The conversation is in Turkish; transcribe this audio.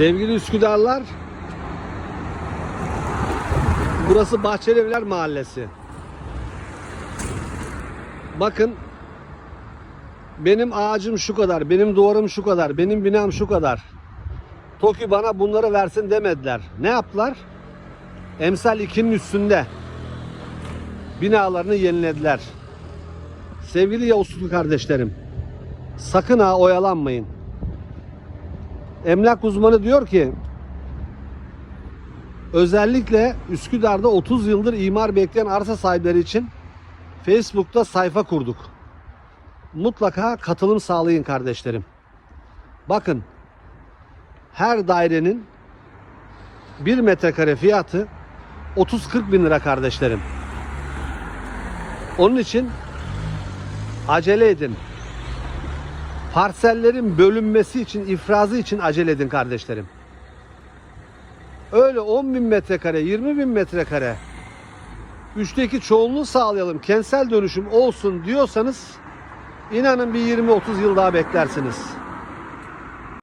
Sevgili Üsküdarlar, burası Bahçelievler Mahallesi. Bakın, benim ağacım şu kadar, benim duvarım şu kadar, benim binam şu kadar. TOKİ bana bunları versin demediler. Ne yaptılar? Emsal 2'nin üstünde binalarını yenilediler. Sevgili Yavuzlu kardeşlerim, sakın ha oyalanmayın. Emlak uzmanı diyor ki özellikle Üsküdar'da 30 yıldır imar bekleyen arsa sahipleri için Facebook'ta sayfa kurduk. Mutlaka katılım sağlayın kardeşlerim. Bakın her dairenin 1 metrekare fiyatı 30-40 bin lira kardeşlerim. Onun için acele edin. Parsellerin bölünmesi için, ifrazı için acele edin kardeşlerim. Öyle 10 bin metrekare, 20 bin metrekare üçteki çoğunluğu sağlayalım, kentsel dönüşüm olsun diyorsanız inanın bir 20-30 yıl daha beklersiniz.